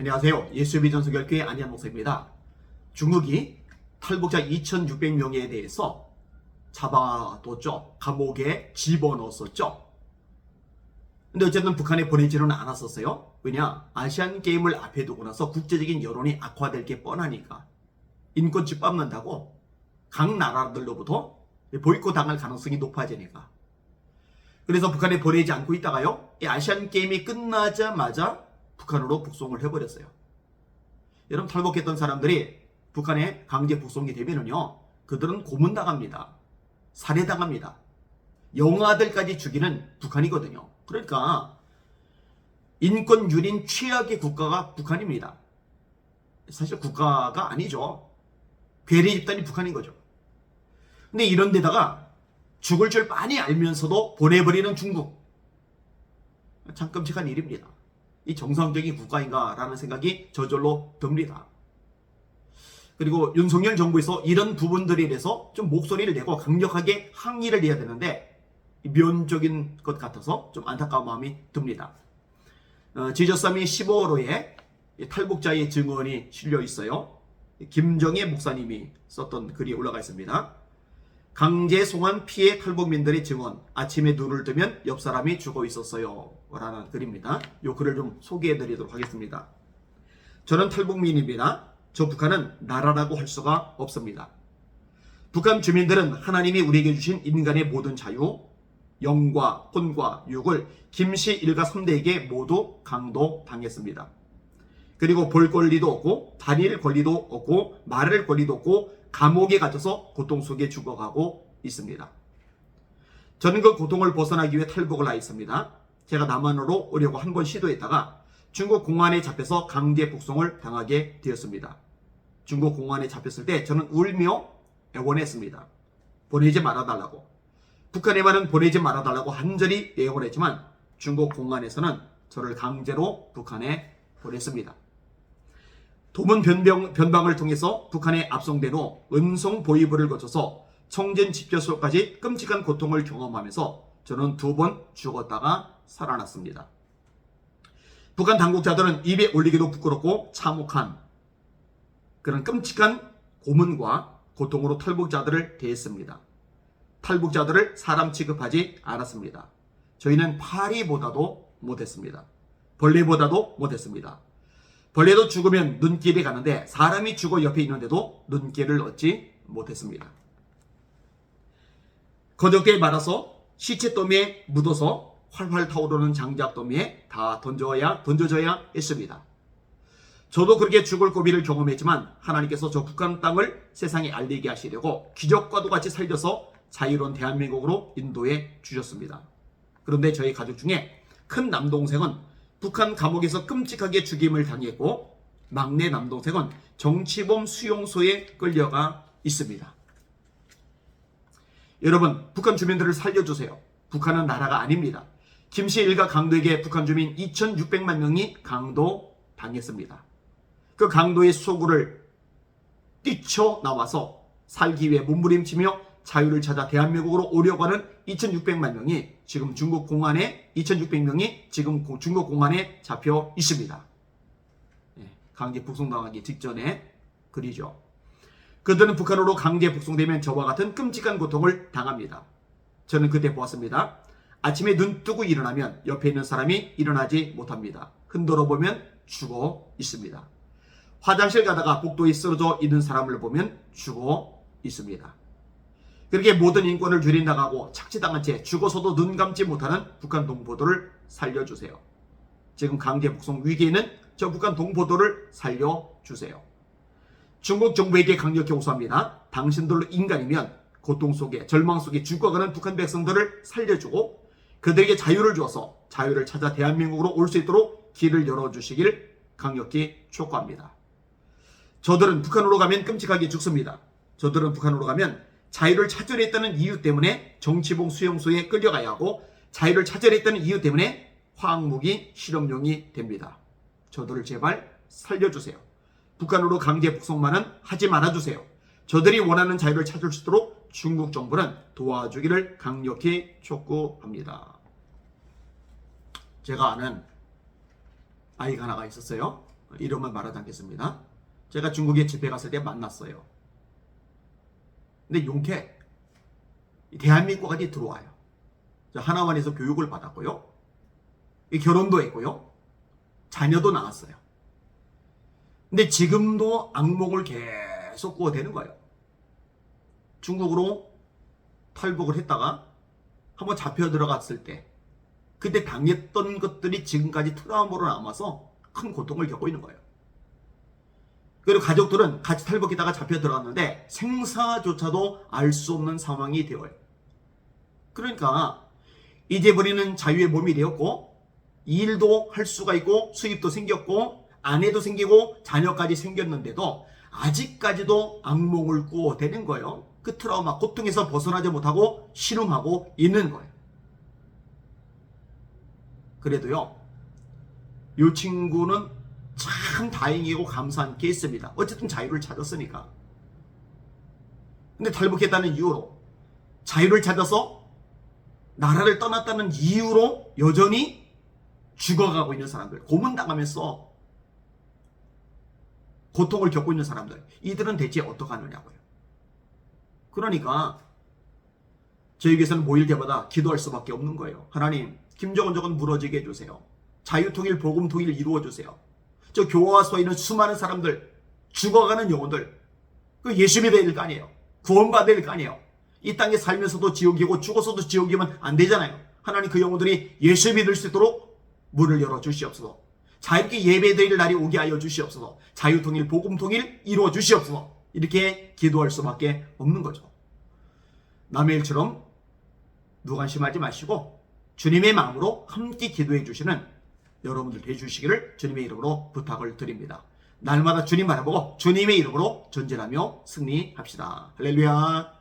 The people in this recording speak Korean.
안녕하세요. 예수의 전서결교회 안양 목사입니다. 중국이 탈북자 2,600명에 대해서 잡아뒀죠. 감옥에 집어넣었었죠. 근데 어쨌든 북한에 보내지는 않았었어요. 왜냐? 아시안 게임을 앞에 두고 나서 국제적인 여론이 악화될 게 뻔하니까 인권 짓밟는다고 각 나라들로부터 보이콧 당할 가능성이 높아지니까. 그래서 북한에 보내지 않고 있다가요. 이 아시안 게임이 끝나자마자 북한으로 북송을 해버렸어요. 여러분 탈북했던 사람들이 북한에 강제 북송이 되면은요. 그들은 고문당합니다. 살해당합니다. 영아들까지 죽이는 북한이거든요. 그러니까 인권 유린 최악의 국가가 북한입니다. 사실 국가가 아니죠. 괴뢰 집단이 북한인 거죠. 근데 이런 데다가 죽을 줄 많이 알면서도 보내버리는 중국. 참 끔찍한 일입니다. 이 정상적인 국가인가라는 생각이 저절로 듭니다. 그리고 윤석열 정부에서 이런 부분들에 대해서 좀 목소리를 내고 강력하게 항의를 해야 되는데 면적인 것 같아서 좀 안타까운 마음이 듭니다. 어, 지저삼이 15호로에 탈북자의 증언이 실려 있어요. 김정혜 목사님이 썼던 글이 올라가 있습니다. 강제 송환 피해 탈북민들의 증언. 아침에 눈을 뜨면 옆 사람이 죽어 있었어요. 라는 글입니다. 이 글을 좀 소개해 드리도록 하겠습니다. 저는 탈북민입니다. 저 북한은 나라라고 할 수가 없습니다. 북한 주민들은 하나님이 우리에게 주신 인간의 모든 자유, 영과 혼과 육을 김씨 일가 3대에게 모두 강도 당했습니다. 그리고 볼 권리도 없고 다닐 권리도 없고 말할 권리도 없고 감옥에 갇혀서 고통 속에 죽어가고 있습니다. 저는 그 고통을 벗어나기 위해 탈북을 하였습니다. 제가 남한으로 오려고 한 번 시도했다가 중국 공안에 잡혀서 강제 북송을 당하게 되었습니다. 중국 공안에 잡혔을 때 저는 울며 애원했습니다. 보내지 말아달라고. 북한에만은 보내지 말아달라고 한절히 애원을 했지만 중국 공안에서는 저를 강제로 북한에 보냈습니다. 도문 변병, 변방을 통해서 북한에 압송된 후 음성 보이부를 거쳐서 청진 집결소까지 끔찍한 고통을 경험하면서 저는 두 번 죽었다가 살아났습니다. 북한 당국자들은 입에 올리기도 부끄럽고 참혹한 그런 끔찍한 고문과 고통으로 탈북자들을 대했습니다. 탈북자들을 사람 취급하지 않았습니다. 저희는 파리보다도 못했습니다. 벌레보다도 못했습니다. 벌레도 죽으면 눈길이 가는데 사람이 죽어 옆에 있는데도 눈길을 얻지 못했습니다. 거적대에 말아서 시체 더미에 묻어서 활활 타오르는 장작 더미에 다 던져야 던져져야 했습니다. 저도 그렇게 죽을 고비를 경험했지만 하나님께서 저 북한 땅을 세상에 알리게 하시려고 기적과도 같이 살려서 자유로운 대한민국으로 인도해 주셨습니다. 그런데 저희 가족 중에 큰 남동생은 북한 감옥에서 끔찍하게 죽임을 당했고 막내 남동생은 정치범 수용소에 끌려가 있습니다. 여러분, 북한 주민들을 살려주세요. 북한은 나라가 아닙니다. 김씨 일가 강도에게 북한 주민 2,600만 명이 강도 당했습니다. 그 강도의 소굴을 뛰쳐나와서 살기 위해 몸부림치며 자유를 찾아 대한민국으로 오려고 하는 2,600만 명이 지금 중국 공안에 2,600명이 지금 중국 공안에 잡혀 있습니다. 예, 강제 북송당하기 직전에 글이죠. 그들은 북한으로 강제 북송되면 저와 같은 끔찍한 고통을 당합니다. 저는 그때 보았습니다. 아침에 눈 뜨고 일어나면 옆에 있는 사람이 일어나지 못합니다. 흔들어 보면 죽어 있습니다. 화장실 가다가 복도에 쓰러져 있는 사람을 보면 죽어 있습니다. 그렇게 모든 인권을 줄인다고 착취당한 채 죽어서도 눈 감지 못하는 북한 동포들을 살려주세요. 지금 강제 북송 위기에 있는 저 북한 동포들을 살려주세요. 중국 정부에게 강력히 호소합니다. 당신들로 인간이면 고통 속에 절망 속에 죽어가는 북한 백성들을 살려주고 그들에게 자유를 주어서 자유를 찾아 대한민국으로 올 수 있도록 길을 열어주시길 강력히 촉구합니다. 저들은 북한으로 가면 끔찍하게 죽습니다. 저들은 북한으로 가면 자유를 찾으려 했다는 이유 때문에 정치봉 수용소에 끌려가야 하고 자유를 찾으려 했다는 이유 때문에 화학무기 실험용이 됩니다. 저들을 제발 살려주세요. 북한으로 강제 북송만은 하지 말아주세요. 저들이 원하는 자유를 찾을 수 있도록 중국 정부는 도와주기를 강력히 촉구합니다. 제가 아는 아이가 하나가 있었어요. 이름은 말하지 않겠습니다. 제가 중국에 집회 갔을 때 만났어요. 근데 용케 대한민국까지 들어와요. 저 하나원에서 교육을 받았고요. 이 결혼도 했고요. 자녀도 낳았어요. 근데 지금도 악몽을 계속 꾸어대는 거예요. 중국으로 탈북을 했다가 한번 잡혀 들어갔을 때 그때 당했던 것들이 지금까지 트라우마로 남아서 큰 고통을 겪고 있는 거예요. 그리고 가족들은 같이 탈북했다가 잡혀 들어갔는데 생사조차도 알 수 없는 상황이 되어요. 그러니까 이제 우리는 자유의 몸이 되었고 일도 할 수가 있고 수입도 생겼고 아내도 생기고 자녀까지 생겼는데도 아직까지도 악몽을 꾸어대는 거예요. 그 트라우마, 고통에서 벗어나지 못하고 실험하고 있는 거예요. 그래도요, 이 친구는 참 다행이고 감사한 케이스입니다. 어쨌든 자유를 찾았으니까. 근데 탈북했다는 이유로 자유를 찾아서 나라를 떠났다는 이유로 여전히 죽어가고 있는 사람들, 고문당하면서 고통을 겪고 있는 사람들, 이들은 대체 어떻게 하느냐고요. 그러니까 저에게서는 모일 때마다 기도할 수밖에 없는 거예요. 하나님, 김정은족은 무너지게 해주세요. 자유통일, 복음통일 이루어주세요. 저 교화와 서 있는 수많은 사람들, 죽어가는 영혼들, 그 예수 믿어야 될 거 아니에요. 구원받아야 될 거 아니에요. 이 땅에 살면서도 지옥이고 죽어서도 지옥이면 안 되잖아요. 하나님 그 영혼들이 예수 믿을 수 있도록 문을 열어 주시옵소서. 자유롭게 예배드릴 날이 오게 하여 주시옵소서. 자유통일, 복음통일 이루어 주시옵소서. 이렇게 기도할 수밖에 없는 거죠. 남의 일처럼 무관심하지 마시고 주님의 마음으로 함께 기도해 주시는 여러분들 되주시기를 주님의 이름으로 부탁을 드립니다. 날마다 주님 바라보고 주님의 이름으로 전진하며 승리합시다. 할렐루야.